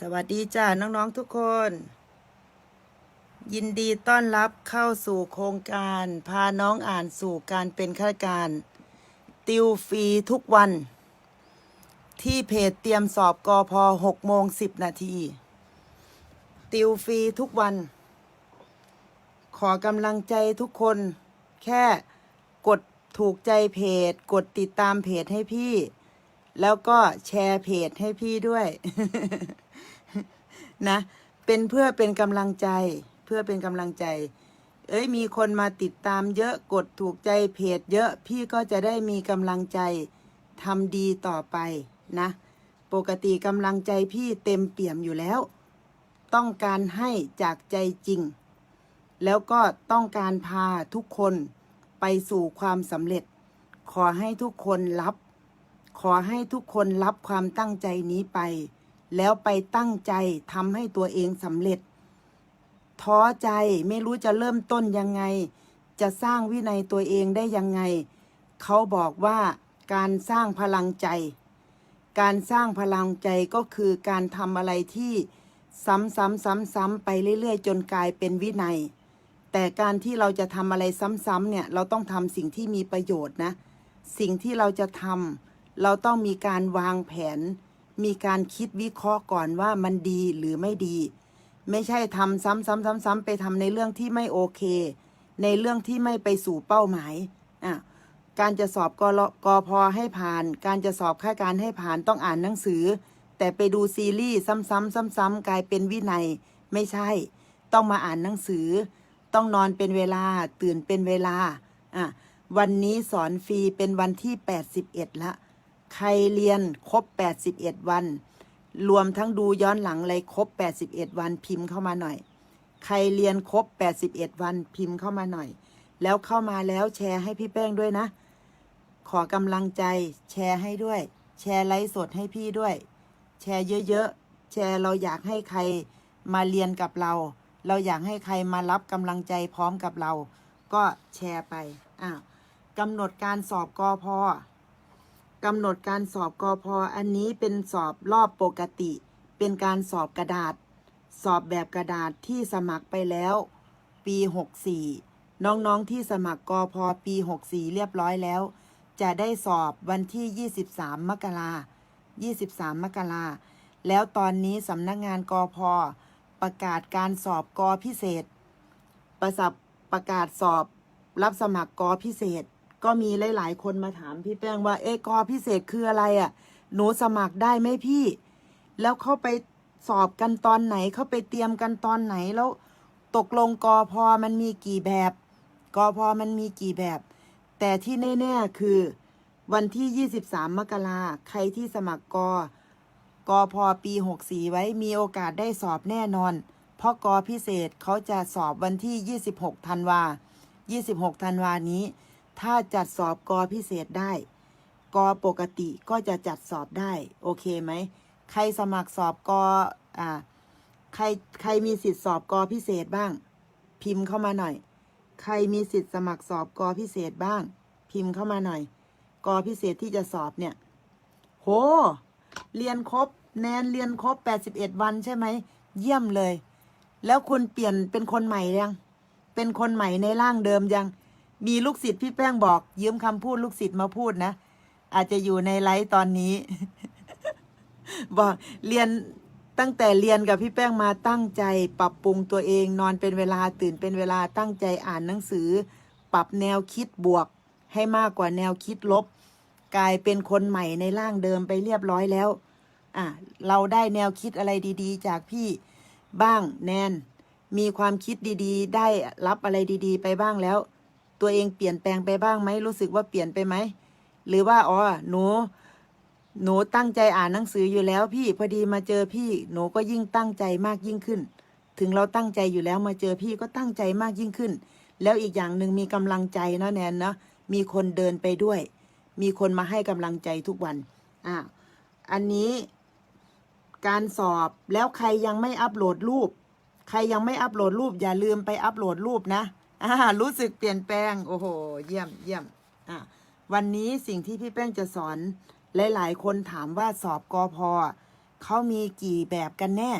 สวัสดีจ้าน้องๆทุกคน ยินดีต้อนรับเข้าสู่โครงการ พาน้องอ่านสู่การเป็นข้าราชการ ติวฟรีทุกวัน ที่เพจเตรียมสอบกอพอหกโมงสิบนาที ติวฟรีทุกวัน ขอกำลังใจทุกคน แค่กดถูกใจเพจ กดติดตามเพจให้พี่ แล้วก็แชร์เพจให้พี่ด้วย นะ เป็นเพื่อเป็นกำลังใจ เพื่อเป็นกำลังใจ เอ้ย มีคนมาติดตามเยอะกดถูกใจเพจเยอะพี่ก็จะได้มีกำลังใจทำดีต่อไปนะ ปกติกำลังใจพี่เต็มเปี่ยมอยู่แล้ว ต้องการให้จากใจจริง แล้วก็ต้องการพาทุกคนไปสู่ความสำเร็จ ขอให้ทุกคนรับ ขอให้ทุกคนรับความตั้งใจนี้ไป แล้วไปตั้งใจทำให้ตัวเองสำเร็จ ท้อใจไม่รู้จะเริ่มต้นยังไง จะสร้างวินัยตัวเองได้ยังไง เขาบอกว่าการสร้างพลังใจ การสร้างพลังใจก็คือการทำอะไรที่ซ้ำๆๆๆไปเรื่อยๆ จนกลายเป็นวินัย แต่การที่เราจะทำอะไรซ้ำๆเนี่ย เราต้องทำสิ่งที่มีประโยชน์นะ สิ่งที่เราจะทำ เราต้องมีการวางแผน มีการคิดวิเคราะห์ก่อนว่ามันดีหรือไม่ดี ไม่ใช่ทำซ้ำๆๆ ๆ ไปทำในเรื่องที่ไม่โอเค ในเรื่องที่ไม่ไปสู่เป้าหมายอะการจะสอบกลกพอให้ผ่าน การจะสอบข้าการให้ผ่านต้องอ่านหนังสือ แต่ไปดูซีรีส์ซ้ำๆซ้ำๆกลายเป็นวินัย ไม่ใช่ ต้องมาอ่านหนังสือ ต้องนอนเป็นเวลาตื่นเป็นเวลาอะวันนี้สอนฟรีเป็นวันที่ 81ละ ใครเรียนครบ 81 วัน รวมทั้งดูย้อนหลังเลยครบ 81 วันพิมพ์เข้ามาหน่อย ใครเรียนครบ 81 วันพิมพ์เข้ามาหน่อย แล้วเข้ามาแล้วแชร์ให้พี่แป้งด้วยนะ ขอกำลังใจแชร์ให้ด้วย แชร์ไลฟ์สดให้พี่ด้วย แชร์เยอะๆ แชร์เราอยากให้ใครมาเรียนกับเรา เราอยากให้ใครมารับกำลังใจพร้อมกับเรา ก็แชร์ไปอ้าวกำหนดการสอบกอพอ กำหนดการสอบกอพออันนี้เป็นสอบรอบปกติ เป็นการสอบกระดาษ สอบแบบกระดาษที่สมัครไปแล้ว ปี 64 น้องๆที่สมัครกอพอปี 64 เรียบร้อยแล้ว จะได้สอบวันที่ 23 มกรา23 มกราแล้วตอนนี้สำนักงานกอพอประกาศการสอบกอพิเศษ ประสับประกาศสอบรับสมัครกอพิเศษ ก็มีหลายๆ คนมาถามพี่แป้งว่าเอ๊กอพิเศษคืออะไรอะ่ะ หนูสมัครได้ไหมพี่ แล้วเขาไปสอบกันตอนไหน เขาไปเตรียมกันตอนไหนแล้ว ตกลงกอพอมันมีกี่แบบกอพอมันมีกี่แบบ แต่ที่แน่ๆคือ วันที่ 23 มกราใครที่สมัครกอกอพอปี 64 ไว้มีโอกาสได้สอบแน่นอน เพราะกอพิเศษเขาจะสอบวันที่ 26 ธันวา 26 ธันวานี้ ถ้าจัดสอบกอพิเศษได้กอปกติก็จะจัดสอบได้ โอเคไหม ใครสมัครสอบกออ่าใครใครมีสิทธิ์สอบกอพิเศษบ้าง พิมพ์เข้ามาหน่อย ใครมีสิทธิ์สมัครสอบกอพิเศษบ้าง พิมพ์เข้ามาหน่อยกอพิเศษที่จะสอบเนี่ย โห เรียนครบ แนนเรียนครบ 81 วันใช่ไหม เยี่ยมเลย แล้วคุณเปลี่ยนเป็นคนใหม่ยัง เป็นคนใหม่ในร่างเดิมยัง มีลูกศิษย์พี่แป้งบอก ยืมคำพูดลูกศิษย์มาพูดนะ อาจจะอยู่ในไลฟ์ตอนนี้ บอกเรียนตั้งแต่เรียนกับพี่แป้งมาตั้งใจ ปรับปรุงตัวเอง นอนเป็นเวลาตื่นเป็นเวลาตั้งใจอ่านหนังสือ ปรับแนวคิดบวก ให้มากกว่าแนวคิดลบ กลายเป็นคนใหม่ในร่างเดิมไปเรียบร้อยแล้ว อะ เราได้แนวคิดอะไรดี ๆ จากพี่บ้างแนนมีความคิดดีๆ ได้รับอะไรดี ๆ ไปบ้างแล้ว ตัวเองเปลี่ยนแปลงไปบ้างไหมรู้สึกว่าเปลี่ยนไปไหมหรือว่าอ๋อหนูหนูตั้งใจอ่านหนังสืออยู่แล้วพี่พอดีมาเจอพี่หนูก็ยิ่งตั้งใจมากยิ่งขึ้น ถึงเราตั้งใจอยู่แล้วมาเจอพี่ก็ตั้งใจมากยิ่งขึ้น แล้วอีกอย่างหนึ่งมีกำลังใจเนาะแนนเนาะมีคนเดินไปด้วย มีคนมาให้กำลังใจทุกวันอะอันนี้การสอบแล้วใครยังไม่อัปโหลดรูป ใครยังไม่อัปโหลดรูปอย่าลืมไปอัปโหลดรูปนะ อ่ารู้สึกเปลี่ยนแปลง โอ้โห เยี่ยมเยี่ยมอะวันนี้สิ่งที่พี่แป้งจะสอน หลาย ๆ คนถามว่าสอบกอพอเขามีกี่แบบกันแน่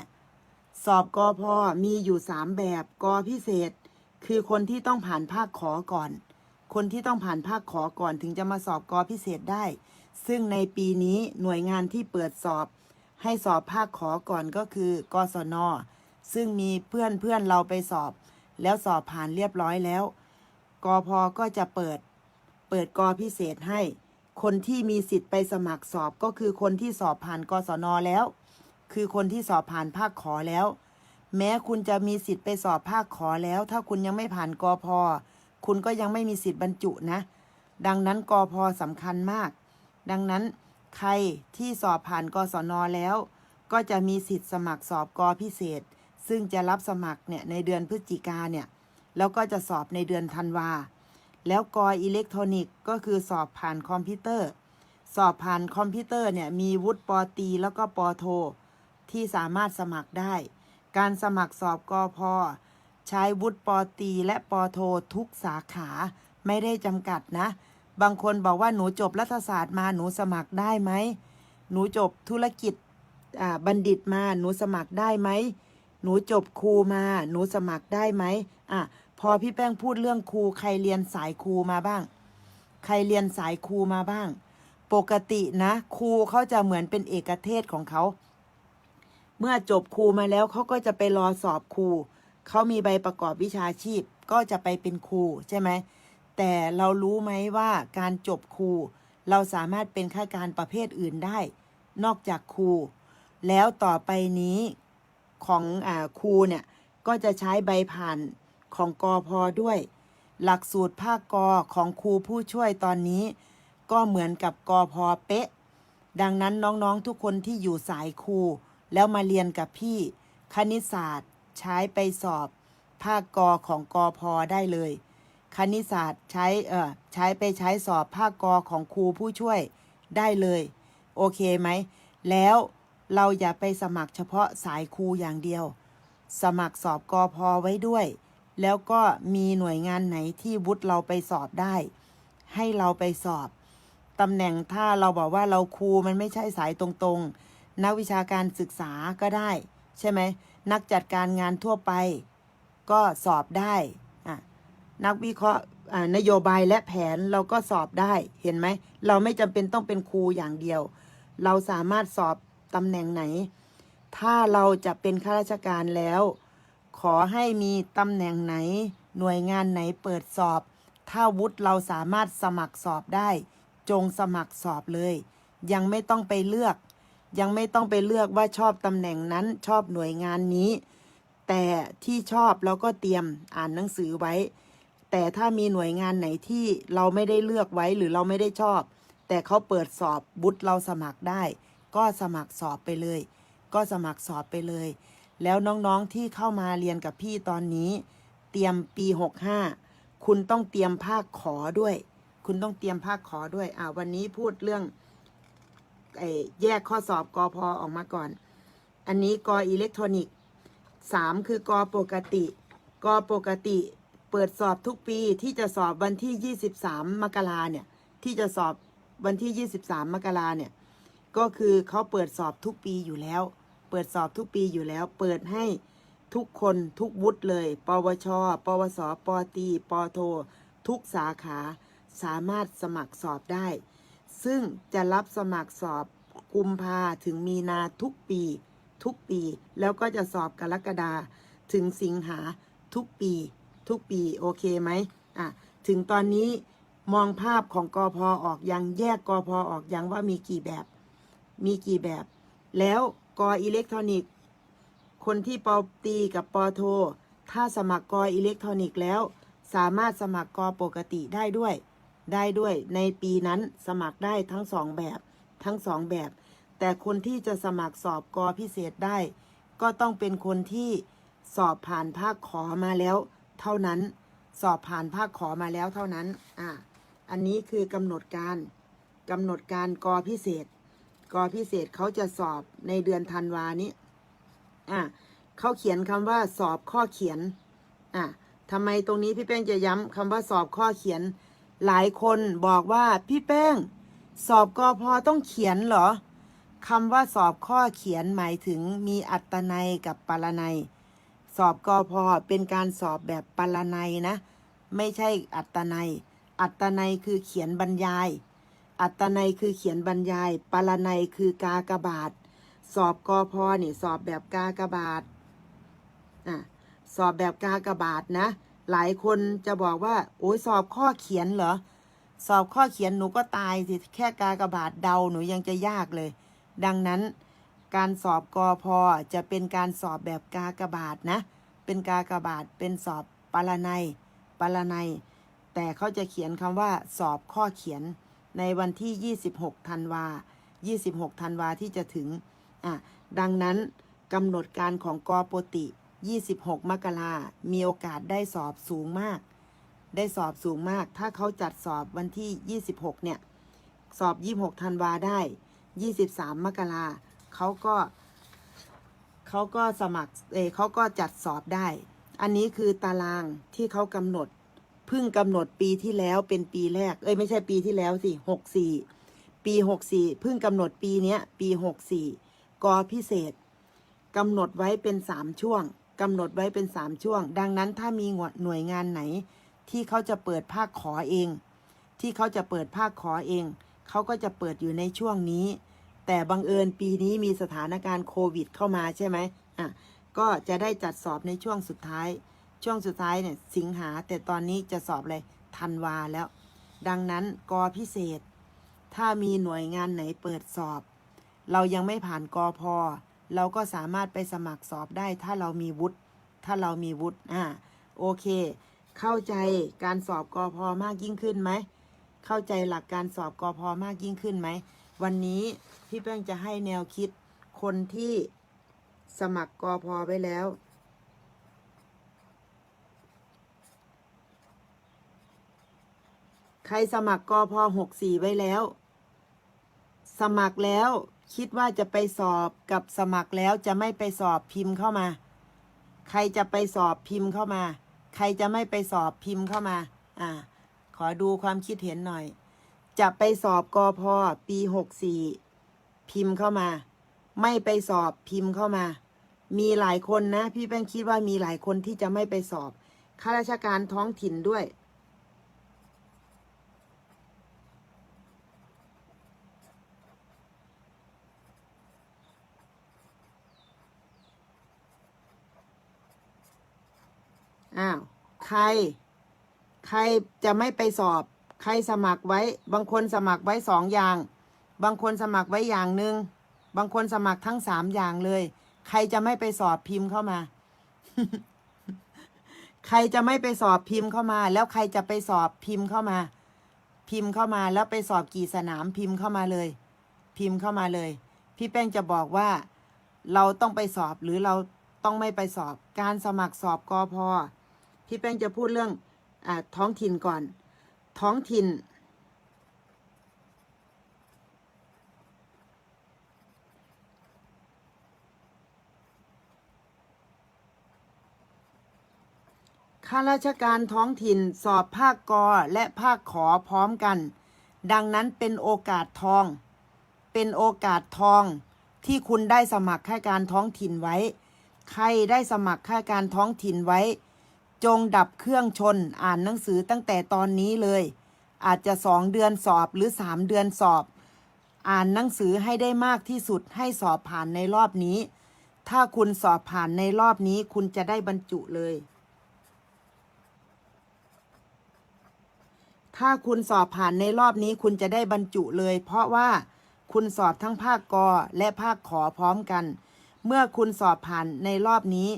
สอบกอพอมีอยู่สามแบบกอพิเศษ คือคนที่ต้องผ่านภาคขอก่อน คนที่ต้องผ่านภาคขอก่อนถึงจะมาสอบกอพิเศษได้ ซึ่งในปีนี้หน่วยงานที่เปิดสอบ ให้สอบภาคขอก่อนก็คือกศนซึ่งมีเพื่อนเพื่อนเราไปสอบ แล้วสอบผ่านเรียบร้อยแล้วกอพอก็จะเปิด เปิดกอพิเศษให้ คนที่มีสิทธิ์ไปสมัครสอบก็คือคนที่สอบผ่านกศนแล้ว คือคนที่สอบผ่านภาคขอแล้ว แม้คุณจะมีสิทธิ์ไปสอบภาคขอแล้ว ถ้าคุณยังไม่ผ่านกอพอคุณก็ยังไม่มีสิทธิ์บรรจุนะ ดังนั้นกอพอสำคัญมาก ดังนั้นใครที่สอบผ่านกศนแล้ว ก็จะมีสิทธิ์สมัครสอบกอพิเศษ ซึ่งจะรับสมัครเนี่ยในเดือนพฤศจิกาเนี่ย แล้วก็จะสอบในเดือนธันวา แล้วกออิเล็กทรอนิกส์ก็คือสอบผ่านคอมพิวเตอร์ สอบผ่านคอมพิวเตอร์เนี่ยมีวุฒิปอตีแล้วก็ปอโท ที่สามารถสมัครได้ การสมัครสอบกอพอใช้วุฒิปอตีและปอโททุกสาขาไม่ได้จำกัดนะ บางคนบอกว่าหนูจบรัฐศาสตร์มาหนูสมัครได้ไหม หนูจบธุรกิจบัณฑิตมาหนูสมัครได้ไหม หนูจบครูมา หนูสมัครได้ไหมอะพอพี่แป้งพูดเรื่องครูใครเรียนสายครูมาบ้าง ใครเรียนสายครูมาบ้าง ปกตินะครูเขาจะเหมือนเป็นเอกเทศของเขา เมื่อจบครูมาแล้วเขาก็จะไปรอสอบครูเขามีใบประกอบวิชาชีพ ก็จะไปเป็นครูใช่ไหมแต่เรารู้ไหมว่าการจบครูเราสามารถเป็นข้าการประเภทอื่นได้ นอกจากครูแล้วต่อไปนี้ ของอครูเนี่ย ก็จะใช้ใบผ่านของกอพอด้วย หลักสูตรภาคกอของครูผู้ช่วยตอนนี้ ก็เหมือนกับกอพอเป๊ะ ดังนั้นน้องๆทุกคนที่อยู่สายครูแล้วมาเรียนกับพี่ คณิตศาสตร์ใช้ไปสอบ ภาคกอของกอพอได้เลย คณิตศาสตร์ใช้เออใช้ไปใช้สอบภาคกอของครูผู้ช่วยได้เลย โอเคไหม แล้ว เราอย่าไปสมัครเฉพาะสายครูอย่างเดียว สมัครสอบกอพอไว้ด้วย แล้วก็มีหน่วยงานไหนที่วุฒิเราไปสอบได้ ให้เราไปสอบตำแหน่งถ้าเราบอกว่าเราครูมันไม่ใช่สายตรงๆ นักวิชาการศึกษาก็ได้ ใช่ไหม นักจัดการงานทั่วไป ก็สอบได้นักวิเคราะห์นโยบายและแผนเราก็สอบได้เห็นไหม เราไม่จำเป็นต้องเป็นครูอย่างเดียว เราสามารถสอบ ตำแหน่งไหน ถ้าเราจะเป็นข้าราชการแล้ว ขอให้มีตำแหน่งไหน หน่วยงานไหนเปิดสอบ ถ้าวุฒิเราสามารถสมัครสอบได้ จงสมัครสอบเลย ยังไม่ต้องไปเลือก ยังไม่ต้องไปเลือกว่าชอบตำแหน่งนั้นชอบหน่วยงานนี้ แต่ที่ชอบเราก็เตรียมอ่านหนังสือไว้ แต่ถ้ามีหน่วยงานไหนที่เราไม่ได้เลือกไว้หรือเราไม่ได้ชอบ แต่เขาเปิดสอบบุตรเราสมัครได้ ก็สมัครสอบไปเลย ก็สมัครสอบไปเลย แล้วน้องๆที่เข้ามาเรียนกับพี่ตอนนี้ เตรียมปี65คุณต้องเตรียมภาคขอด้วย คุณต้องเตรียมภาคขอด้วย อ่าวันนี้พูดเรื่องไอ้แยกข้อสอบกอพอออกมาก่อน อันนี้กออิเล็กทรอนิกส์สามคือกอปกติ กอปกติ เปิดสอบทุกปีที่จะสอบวันที่ 23 มกราเนี่ย ที่จะสอบวันที่ 23 มกราเนี่ย ก็คือเขาเปิดสอบทุกปีอยู่แล้ว เปิดสอบทุกปีอยู่แล้ว เปิดให้ทุกคนทุกวุฒิเลย ปวช ปวส ปตีปโท ทุกสาขาสามารถสมัครสอบได้ ซึ่งจะรับสมัครสอบกุมภาถึงมีนาทุกปี ทุกปี แล้วก็จะสอบกรกฎาถึงสิงหาทุกปี ทุกปีโอเคไหมอะถึงตอนนี้มองภาพของกอพอออกยังแยกกอพอออกยังว่ามีกี่แบบ มีกี่แบบ แล้วกออิเล็กทรอนิกส์คนที่ปอตีกับปอโท ถ้าสมัครกออิเล็กทรอนิกส์แล้ว สามารถสมัครกอปกติได้ด้วย ได้ด้วย ในปีนั้นสมัครได้ทั้งสองแบบทั้งสองแบบ แต่คนที่จะสมัครสอบกอพิเศษได้ ก็ต้องเป็นคนที่สอบผ่านภาคขอมาแล้ว เท่านั้น สอบผ่านภาคขอมาแล้วเท่านั้น อะอันนี้คือกำหนดการกำหนดการกอพิเศษ กอพิเศษเขาจะสอบในเดือนธันวานี้ อะเขาเขียนคำว่าสอบข้อเขียน อะทำไมตรงนี้พี่แป้งจะย้ำคำว่าสอบข้อเขียน หลายคนบอกว่าพี่แป้ง สอบกอพอต้องเขียนเหรอคำว่าสอบข้อเขียนหมายถึงมีอัตนัยกับปรนัย สอบกอพอเป็นการสอบแบบปรนัยนะ ไม่ใช่อัตนัย อัตนัยคือเขียนบรรยาย อัตนัยคือเขียนบรรยาย ปรนัยคือกากบาท สอบกอพอนี่สอบแบบกากบาทอะสอบแบบกากบาทนะ หลายคนจะบอกว่า โอ้ยสอบข้อเขียนเหรอ สอบข้อเขียนหนูก็ตายสิ แค่กากบาทเดาหนูยังจะยากเลย ดังนั้นการสอบกอพอจะเป็นการสอบแบบกากบาทนะ เป็นกากบาท เป็นสอบปรนัยปรนัย แต่เขาจะเขียนคำว่า สอบข้อเขียน ในวันที่ 26 ธันวา 26 ธันวาที่จะถึง อะ ดังนั้นกำหนดการของกอโปติ 26 มกรามีโอกาสได้สอบสูงมาก ได้สอบสูงมาก ถ้าเขาจัดสอบวันที่ 26 เนี่ย สอบ 26 ธันวาได้ 23 มกราเขาก็เขาก็สมัคร เอเขาก็จัดสอบได้ อันนี้คือตารางที่เขากำหนด พิ่งกำหนดปีที่แล้วเป็นปีแรก เอ้ยไม่ใช่ปีที่แล้วสิ64ปี64เพิ่งกำหนดปีเนี้ย ปี64กอพิเศษกำหนดไว้เป็น3ช่วงกำหนดไว้เป็น3ช่วง ดังนั้นถ้ามีหน่วยงานไหน ที่เขาจะเปิดภาคขอเอง ที่เขาจะเปิดภาคขอเอง เขาก็จะเปิดอยู่ในช่วงนี้ แต่บังเอิญปีนี้มีสถานการณ์โควิดเข้ามาใช่ไหมอะก็จะได้จัดสอบในช่วงสุดท้าย ช่วงสุดท้ายเนี่ยสิงหาแต่ตอนนี้จะสอบอะไรธันวาแล้ว ดังนั้นกอพิเศษ ถ้ามีหน่วยงานไหนเปิดสอบ เรายังไม่ผ่านกอพอเราก็สามารถไปสมัครสอบได้ถ้าเรามีวุฒิถ้าเรามีวุฒิอ่าโอเค เข้าใจการสอบกอพอมากยิ่งขึ้นไหมเข้าใจหลักการสอบกอพอมากยิ่งขึ้นไหมวันนี้พี่แป้งจะให้แนวคิดคนที่สมัครกอพอไว้แล้ว ใครสมัครกพหกสี่ไว้แล้ว สมัครแล้วคิดว่าจะไปสอบกับสมัครแล้วจะไม่ไปสอบพิมพ์เข้ามา ใครจะไปสอบพิมพ์เข้ามา ใครจะไม่ไปสอบพิมพ์เข้ามา อ่า ขอดูความคิดเห็นหน่อย จะไปสอบกอพอปีหกสี่พิมพ์เข้ามา ไม่ไปสอบพิมพ์เข้ามา มีหลายคนนะ พี่แป้งคิดว่ามีหลายคนที่จะไม่ไปสอบข้าราชการท้องถิ่นด้วย อ้าว ใคร ใครจะไม่ไปสอบ ใครสมัครไว้ บางคนสมัครไว้สองอย่าง บางคนสมัครไว้อย่างหนึ่งบางคนสมัครทั้งสามอย่างเลย ใครจะไม่ไปสอบพิมพ์เข้ามา ใครจะไม่ไปสอบพิมพ์เข้ามา แล้วใครจะไปสอบพิมพ์เข้ามา พิมพ์เข้ามาแล้วไปสอบกี่สนามพิมพ์เข้ามาเลย พิมพ์เข้ามาเลย พี่แป้งจะบอกว่า เราต้องไปสอบหรือเราต้องไม่ไปสอบ การสมัครสอบกอพอ พี่แป้งจะพูดเรื่องอท้องถิ่นก่อน ท้องถิ่น ข้าราชการท้องถิ่นสอบภาคกอและภาคขอพร้อมกัน ดังนั้นเป็นโอกาสทอง เป็นโอกาสทองที่คุณได้สมัครข้าการท้องถิ่นไว้ ใครได้สมัครข้าการท้องถิ่นไว้ จงดับเครื่องชนอ่านหนังสือตั้งแต่ตอนนี้เลย อาจจะสองเดือนสอบหรือสามเดือนสอบ อ่านหนังสือให้ได้มากที่สุดให้สอบผ่านในรอบนี้ ถ้าคุณสอบผ่านในรอบนี้คุณจะได้บรรจุเลย ถ้าคุณสอบผ่านในรอบนี้คุณจะได้บรรจุเลย เพราะว่าคุณสอบทั้งภาคกอและภาคขอพร้อมกัน เมื่อคุณสอบผ่านในรอบนี้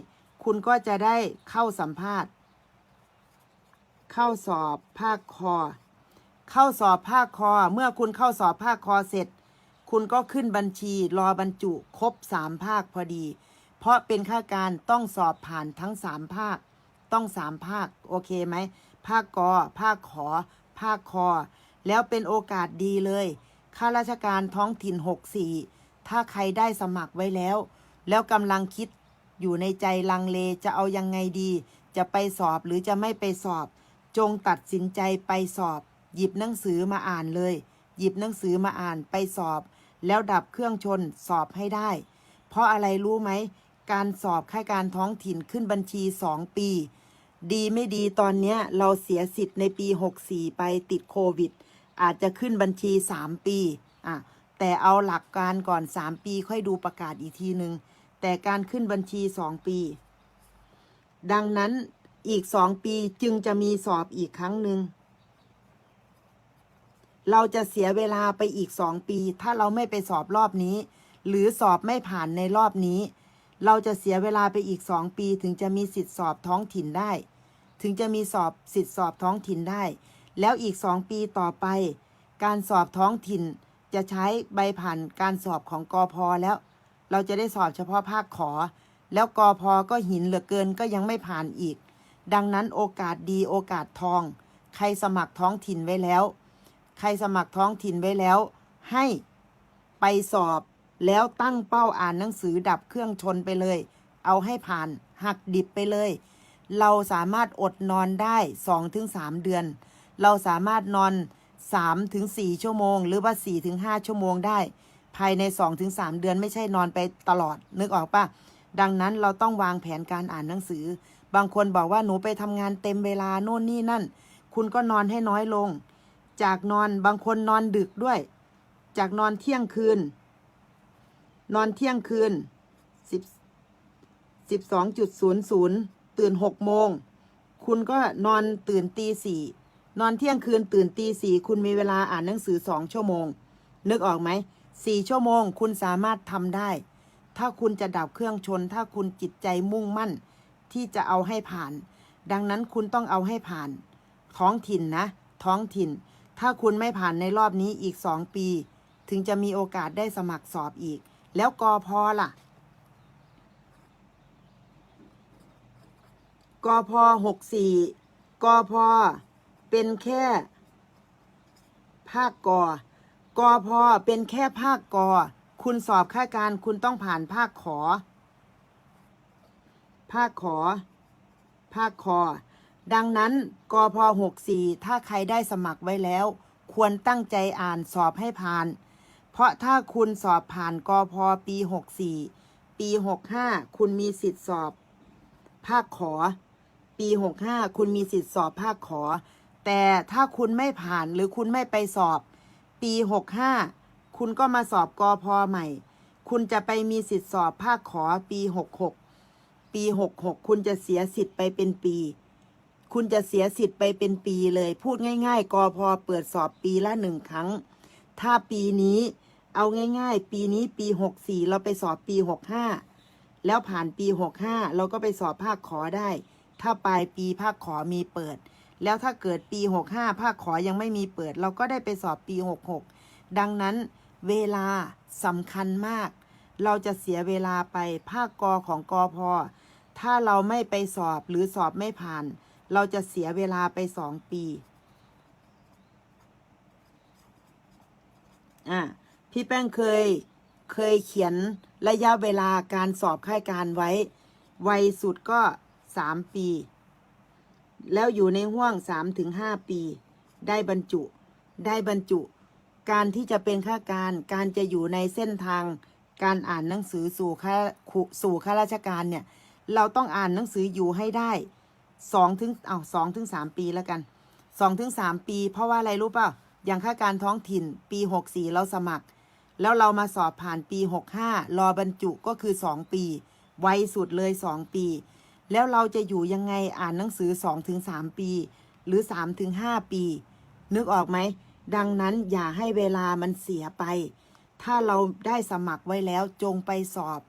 คุณก็จะได้เข้าสัมภาษณ์ เข้าสอบภาคคอ เข้าสอบภาคคอ เมื่อคุณเข้าสอบภาคคอเสร็จ คุณก็ขึ้นบัญชีรอบรรจุครบสามภาคพอดี เพราะเป็นข้าการต้องสอบผ่านทั้งสามภาค ต้องสามภาค โอเคไหม ภาคกอ ภาคขอ ภาคคอ แล้วเป็นโอกาสดีเลยข้าราชการท้องถิ่น 64 ถ้าใครได้สมัครไว้แล้ว แล้วกำลังคิด อยู่ในใจลังเลจะเอายังไงดี จะไปสอบหรือจะไม่ไปสอบ จงตัดสินใจไปสอบ หยิบหนังสือมาอ่านเลย หยิบหนังสือมาอ่านไปสอบ แล้วดับเครื่องชนสอบให้ได้ เพราะอะไรรู้ไหม การสอบข้าการท้องถิ่นขึ้นบัญชีสองปี ดีไม่ดีตอนเนี้ยเราเสียสิทธิ์ในปี 64 ไปติดโควิด อาจจะขึ้นบัญชี 3 ปีอะแต่เอาหลักการก่อน 3 ปีค่อยดูประกาศอีกทีหนึ่ง แต่การขึ้นบัญชี2ปี ดังนั้นอีก2ปีจึงจะมีสอบอีกครั้งหนึ่ง เราจะเสียเวลาไปอีก2ปี ถ้าเราไม่ไปสอบรอบนี้ หรือสอบไม่ผ่านในรอบนี้ เราจะเสียเวลาไปอีก2ปีถึงจะมีสิทธิสอบท้องถิ่นได้ ถึงจะมีสอบสิทธิสอบท้องถิ่นได้ แล้วอีก2ปีต่อไป การสอบท้องถิ่นจะใช้ใบผ่านการสอบของกอพอแล้ว เราจะได้สอบเฉพาะภาคขอ แล้วกอพอก็หินเหลือเกินก็ยังไม่ผ่านอีก ดังนั้นโอกาสดีโอกาสทอง ใครสมัครท้องถิ่นไว้แล้ว ใครสมัครท้องถิ่นไว้แล้ว ให้ไปสอบแล้วตั้งเป้าอ่านหนังสือดับเครื่องชนไปเลย เอาให้ผ่านหักดิบไปเลย เราสามารถอดนอนได้ 2-3 เดือน เราสามารถนอน 3-4 ชั่วโมง หรือว่า 4-5 ชั่วโมงได้ ภายใน 2-3 เดือนไม่ใช่นอนไปตลอด นึกออกปะดังนั้นเราต้องวางแผนการอ่านหนังสือ บางคนบอกว่าหนูไปทำงานเต็มเวลาโน่นนี่นั่น คุณก็นอนให้น้อยลง จากนอนบางคนนอนดึกด้วย จากนอนเที่ยงคืน นอนเที่ยงคืนสิบสิบสองจุดศูนย์ศูนย์ตื่นหกโมง คุณก็นอนตื่นตีสี่นอนเที่ยงคืนตื่นตีสี่คุณมีเวลาอ่านหนังสือสองชั่วโมง นึกออกไหม สี่ชั่วโมงคุณสามารถทำได้ ถ้าคุณจะดับเครื่องชน ถ้าคุณจิตใจมุ่งมั่น ที่จะเอาให้ผ่าน ดังนั้นคุณต้องเอาให้ผ่าน ท้องถิ่นนะ ท้องถิ่น ถ้าคุณไม่ผ่านในรอบนี้อีกสองปี ถึงจะมีโอกาสได้สมัครสอบอีก แล้วกอพอล่ะกอพอหกสี่กอพอเป็นแค่ ภาคกอ กอพอเป็นแค่ภาคกอ คุณสอบข้าการคุณต้องผ่านภาคขอ ภาคขอ ภาคคอ ดังนั้นกพ64ถ้าใครได้สมัครไว้แล้ว ควรตั้งใจอ่านสอบให้ผ่าน เพราะถ้าคุณสอบผ่านกพปี64ปี65คุณมีสิทธิสอบ ภาคขอ ปี65คุณมีสิทธิสอบภาคขอ แต่ถ้าคุณไม่ผ่านหรือคุณไม่ไปสอบ ปี65คุณก็มาสอบกพใหม่ คุณจะไปมีสิทธิสอบภาคขอปี66ปี66คุณจะเสียสิทธิ์ไปเป็นปี คุณจะเสียสิทธิ์ไปเป็นปีเลย พูดง่าย ๆกอพอเปิดสอบปีละหนึ่งครั้ง ถ้าปีนี้เอาง่ายๆ ปีนี้ปี64เราไปสอบปี65แล้วผ่านปี65เราก็ไปสอบภาคขอได้ ถ้าปลายปีภาคขอมีเปิด แล้วถ้าเกิดปี 65 ภาคขอยังไม่มีเปิด เราก็ได้ไปสอบปี 66 ดังนั้นเวลาสำคัญมาก เราจะเสียเวลาไปภาคกอของกอพอถ้าเราไม่ไปสอบหรือสอบไม่ผ่าน เราจะเสียเวลาไปสองปีอะพี่แป้งเคยเคยเขียนระยะเวลาการสอบค่ายการไว้ ไวสุดก็สามปี แล้วอยู่ในห่วงสามถึงห้าปี ได้บรรจุ ได้บรรจุ การที่จะเป็นข้าการ การจะอยู่ในเส้นทาง การอ่านหนังสือสู่ข้าสู่ข้าราชการเนี่ย เราต้องอ่านหนังสืออยู่ให้ได้สองถึงเอาสองถึงสามปีแล้วกันสองถึงสามปี เพราะว่าอะไรรู้เปล่าอย่างข้าการท้องถิ่นปีหกสี่เราสมัคร แล้วเรามาสอบผ่านปีหกห้ารอบรรจุก็คือสองปี ไวสุดเลยสองปี แล้วเราจะอยู่ยังไงอ่านหนังสือสองถึงสามปี หรือสามถึงห้าปี นึกออกไหม ดังนั้นอย่าให้เวลามันเสียไป ถ้าเราได้สมัครไว้แล้วจงไปสอบ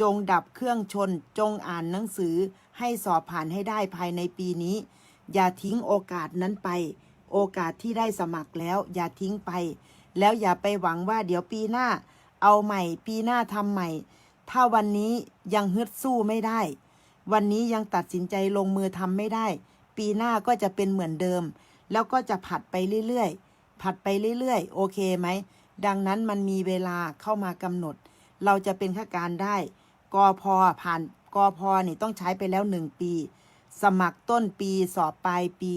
จงดับเครื่องชน จงอ่านหนังสือให้สอบผ่านให้ได้ภายในปีนี้ อย่าทิ้งโอกาสนั้นไป โอกาสที่ได้สมัครแล้วอย่าทิ้งไป แล้วอย่าไปหวังว่าเดี๋ยวปีหน้า เอาใหม่ปีหน้าทำใหม่ ถ้าวันนี้ยังฮึดสู้ไม่ได้ วันนี้ยังตัดสินใจลงมือทำไม่ได้ ปีหน้าก็จะเป็นเหมือนเดิม แล้วก็จะผัดไปเรื่อยๆ ผัดไปเรื่อยๆ โอเคไหม ดังนั้นมันมีเวลาเข้ามากำหนด เราจะเป็นข้าการได้ กอพอผ่านกอพอนี่ต้องใช้ไปแล้วหนึ่งปี สมัครต้นปีสอบปลายปี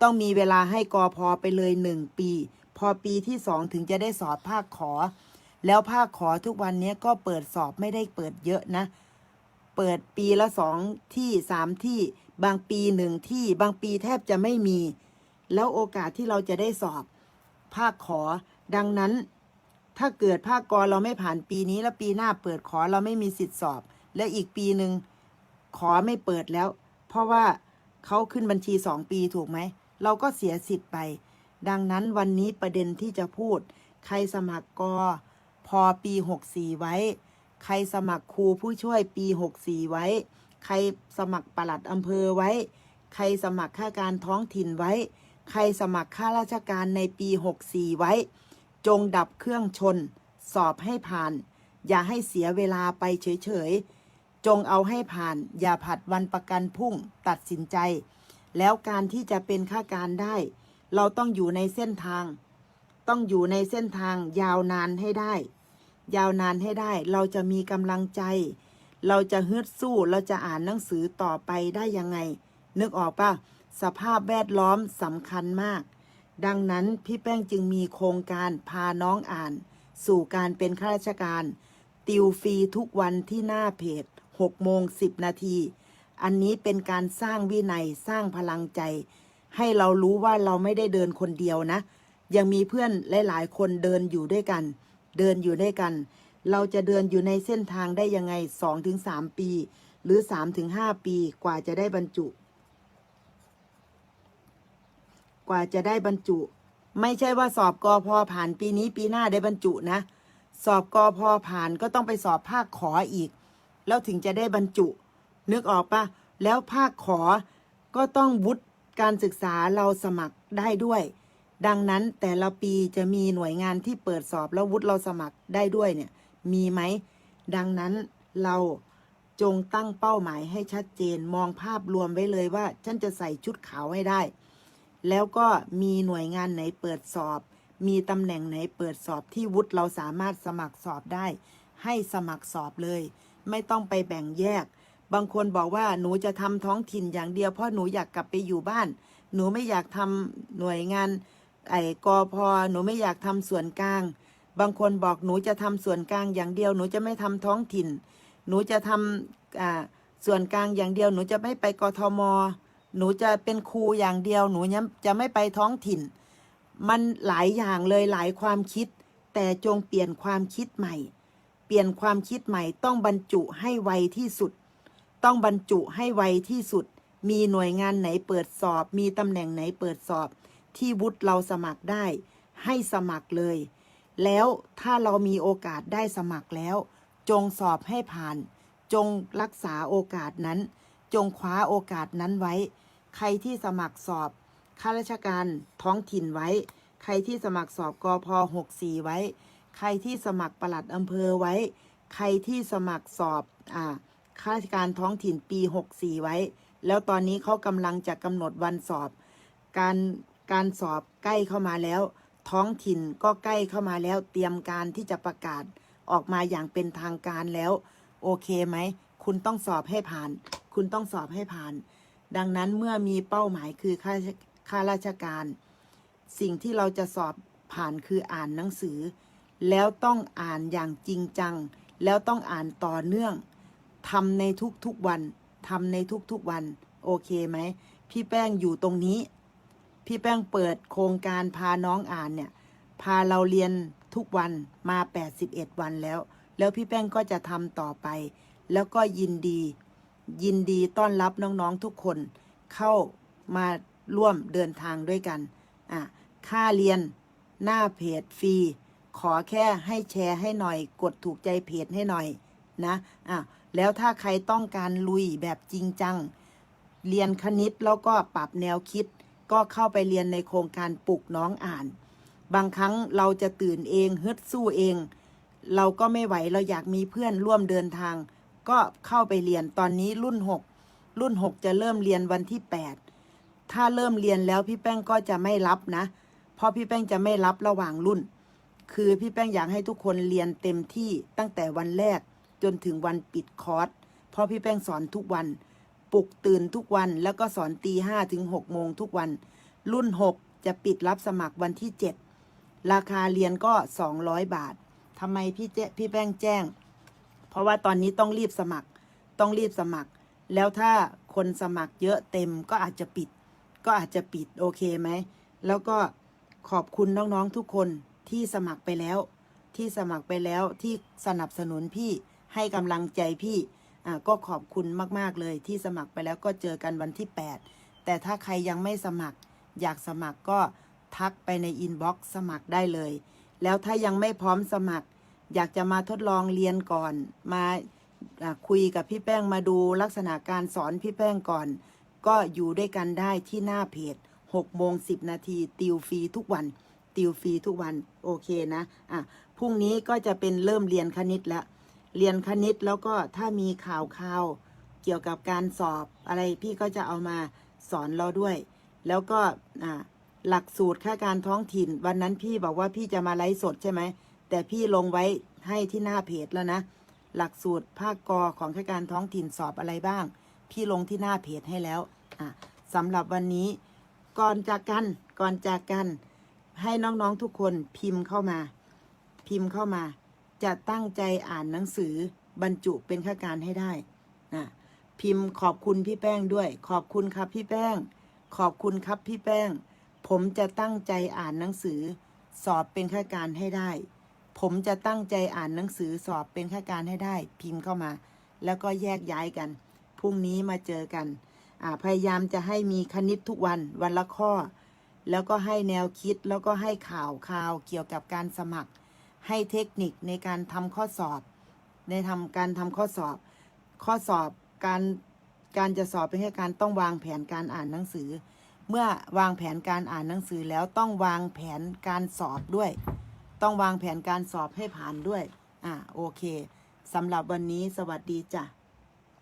ต้องมีเวลาให้กอพอไปเลยหนึ่งปี พอปีที่สองถึงจะได้สอบภาคขอ แล้วภาคขอทุกวันนี้ก็เปิดสอบไม่ได้เปิดเยอะนะ เปิดปีละสองที่สามที่บางปีหนึ่งที่บางปีแทบจะไม่มี แล้วโอกาสที่เราจะได้สอบ ภาคขอ ดังนั้น ถ้าเกิดภาคกรเราไม่ผ่านปีนี้ แล้วปีหน้าเปิดขอเราไม่มีสิทธิ์สอบ และอีกปีหนึ่งขอไม่เปิดแล้ว เพราะว่าเขาขึ้นบัญชีสองปีถูกไหม เราก็เสียสิทธิ์ไป ดังนั้นวันนี้ประเด็นที่จะพูด ใครสมัครกอพอปีหกสี่ไว้ ใครสมัครครูผู้ช่วยปีหกสี่ไว้ ใครสมัครปลัดอำเภอไว้ ใครสมัครข้าการท้องถิ่นไว้ ใครสมัครข้าราชการในปีหกสี่ไว้ จงดับเครื่องชน สอบให้ผ่าน อย่าให้เสียเวลาไปเฉยๆ จงเอาให้ผ่าน อย่าผัดวันประกันพุ่งตัดสินใจ แล้วการที่จะเป็นข้าการได้ เราต้องอยู่ในเส้นทาง ต้องอยู่ในเส้นทางยาวนานให้ได้ ยาวนานให้ได้ เราจะมีกำลังใจ เราจะฮึดสู้ เราจะอ่านหนังสือต่อไปได้ยังไง นึกออกปะสภาพแวดล้อมสำคัญมาก ดังนั้นพี่แป้งจึงมีโครงการพาน้องอ่าน สู่การเป็นข้าราชการ ติวฟรีทุกวันที่หน้าเพจ6โมง10 นาที อันนี้เป็นการสร้างวินัยสร้างพลังใจ ให้เรารู้ว่าเราไม่ได้เดินคนเดียวนะ ยังมีเพื่อนหลาย ๆ คนเดินอยู่ด้วยกัน เดินอยู่ด้วยกัน เราจะเดินอยู่ในเส้นทางได้ยังไง2-3ปี หรือ3-5ปีกว่าจะได้บรรจุ กว่าจะได้บรรจุ ไม่ใช่ว่าสอบกอพอผ่านปีนี้ปีหน้าได้บรรจุนะ สอบกอพอผ่านก็ต้องไปสอบภาคขออีก แล้วถึงจะได้บรรจุ นึกออกปะแล้วภาคขอก็ต้องวุฒิการศึกษาเราสมัครได้ด้วย ดังนั้นแต่ละปีจะมีหน่วยงานที่เปิดสอบแล้ววุฒิเราสมัครได้ด้วยเนี่ย มีไหม ดังนั้นเราจงตั้งเป้าหมายให้ชัดเจนมองภาพรวมไว้เลยว่า ฉันจะใส่ชุดขาวให้ได้ แล้วก็มีหน่วยงานไหนเปิดสอบ มีตำแหน่งไหนเปิดสอบที่วุฒิเราสามารถสมัครสอบได้ ให้สมัครสอบเลย ไม่ต้องไปแบ่งแยก บางคนบอกว่าหนูจะทำท้องถิ่นอย่างเดียวเพราะหนูอยากกลับไปอยู่บ้าน หนูไม่อยากทำหน่วยงาน ไอ้กอพอหนูไม่อยากทำส่วนกลาง บางคนบอกหนูจะทำส่วนกลางอย่างเดียว หนูจะไม่ทำท้องถิ่น หนูจะทำอ่าส่วนกลางอย่างเดียว หนูจะไม่ไปกทม หนูจะเป็นครูอย่างเดียว หนูจะไม่ไปท้องถิ่น มันหลายอย่างเลยหลายความคิด แต่จงเปลี่ยนความคิดใหม่ เปลี่ยนความคิดใหม่ต้องบรรจุให้ไวที่สุด ต้องบรรจุให้ไวที่สุด มีหน่วยงานไหนเปิดสอบ มีตำแหน่งไหนเปิดสอบ ที่วุฒิเราสมัครได้ ให้สมัครเลย แล้วถ้าเรามีโอกาสได้สมัครแล้ว จงสอบให้ผ่าน จงรักษาโอกาสนั้น จงคว้าโอกาสนั้นไว้ ใครที่สมัครสอบข้าราชการท้องถิ่นไว้ ใครที่สมัครสอบกพ64 ไว้ ใครที่สมัครปลัดอำเภอไว้ ใครที่สมัครสอบอ่าข้าราชการท้องถิ่นปี 64 ไว้ แล้วตอนนี้เขากำลังจะกำหนดวันสอบ การ การสอบใกล้เข้ามาแล้ว ท้องถิ่นก็ใกล้เข้ามาแล้ว เตรียมการที่จะประกาศออกมาอย่างเป็นทางการแล้ว โอเคไหม คุณต้องสอบให้ผ่าน คุณต้องสอบให้ผ่าน ดังนั้นเมื่อมีเป้าหมายคือข้าข้าราชการ สิ่งที่เราจะสอบผ่านคืออ่านหนังสือ แล้วต้องอ่านอย่างจริงจัง แล้วต้องอ่านต่อเนื่องทำในทุกๆวันทำในทุกๆวัน โอเคไหม พี่แป้งอยู่ตรงนี้ พี่แป้งเปิดโครงการพาน้องอ่านเนี่ย พาเราเรียนทุกวันมา 81 วันแล้ว แล้วพี่แป้งก็จะทำต่อไป แล้วก็ยินดี ยินดีต้อนรับน้องๆทุกคน เข้ามาร่วมเดินทางด้วยกัน อะ ค่าเรียนหน้าเพจฟรี ขอแค่ให้แชร์ให้หน่อย กดถูกใจเพจให้หน่อยนะ อะ แล้วถ้าใครต้องการลุยแบบจริงจัง เรียนคณิตแล้วก็ปรับแนวคิด ก็เข้าไปเรียนในโครงการปลุกน้องอ่าน บางครั้งเราจะตื่นเองฮึดสู้เอง เราก็ไม่ไหวเราอยากมีเพื่อนร่วมเดินทาง ก็เข้าไปเรียนตอนนี้รุ่น 6 รุ่น 6 จะเริ่มเรียนวันที่ 8 ถ้าเริ่มเรียนแล้วพี่แป้งก็จะไม่รับนะ เพราะพี่แป้งจะไม่รับระหว่างรุ่น คือพี่แป้งอยากให้ทุกคนเรียนเต็มที่ตั้งแต่วันแรกจนถึงวันปิดคอร์สเพราะพี่แป้งสอนทุกวัน ปลุกตื่นทุกวันแล้วก็สอนตีห้าถึงหกโมงทุกวัน รุ่น6จะปิดรับสมัครวันที่7ราคาเรียนก็200บาททำไมพี่แจพี่แป้งแจ้ง เพราะว่าตอนนี้ต้องรีบสมัคร ต้องรีบสมัคร แล้วถ้าคนสมัครเยอะเต็มก็อาจจะปิด ก็อาจจะปิดโอเคไหม แล้วก็ขอบคุณน้องๆทุกคนที่สมัครไปแล้ว ที่สมัครไปแล้วที่สนับสนุนพี่ให้กำลังใจพี่ ก็ขอบคุณมาก ๆ เลยที่สมัครไปแล้วก็เจอกันวันที่ 8 แต่ถ้าใครยังไม่สมัคร อยากสมัครก็ทักไปในอินบ็อกซ์สมัครได้เลย แล้วถ้ายังไม่พร้อมสมัคร อยากจะมาทดลองเรียนก่อน มาคุยกับพี่แป้งมาดูลักษณะการสอนพี่แป้งก่อน ก็อยู่ด้วยกันได้ที่หน้าเพจ6โมง10 นาทีติวฟรีทุกวัน ติวฟรีทุกวัน โอเคนะ อะ พรุ่งนี้ก็จะเป็นเริ่มเรียนคณิตแล้ว เรียนคณิตแล้วก็ถ้ามีข่าวข่าวเกี่ยวกับการสอบอะไรพี่ก็จะเอามาสอนเราด้วย แล้วก็หลักสูตรค่าการท้องถิ่น วันนั้นพี่บอกว่าพี่จะมาไลฟ์สดใช่ไหมแต่พี่ลงไว้ให้ที่หน้าเพจแล้วนะ หลักสูตรภาคกอของข้าการท้องถิ่นสอบอะไรบ้าง พี่ลงที่หน้าเพจให้แล้วสำหรับวันนี้ก่อนจากกันก่อนจากกัน ให้น้องๆทุกคนพิมพ์เข้ามา พิมพ์เข้ามา จะตั้งใจอ่านหนังสือบรรจุเป็นข้าการให้ได้นะพิมพ์ขอบคุณพี่แป้งด้วย ขอบคุณครับพี่แป้ง ขอบคุณครับพี่แป้ง ผมจะตั้งใจอ่านหนังสือ สอบเป็นข้าการให้ได้ ผมจะตั้งใจอ่านหนังสือสอบเป็นข้าการให้ได้ พิมพ์เข้ามา แล้วก็แยกย้ายกันพรุ่งนี้มาเจอกันพยายามจะให้มีคณิตทุกวันวันละข้อ แล้วก็ให้แนวคิดแล้วก็ให้ข่าวข่าวเกี่ยวกับการสมัคร ให้เทคนิคในการทำข้อสอบ ในทำการทำข้อสอบ ข้อสอบการการจะสอบเป็นแค่การต้องวางแผนการอ่านหนังสือ เมื่อวางแผนการอ่านหนังสือแล้วต้องวางแผนการสอบด้วย ต้องวางแผนการสอบให้ผ่านด้วย อ่าโอเคสำหรับวันนี้สวัสดีจ้ะ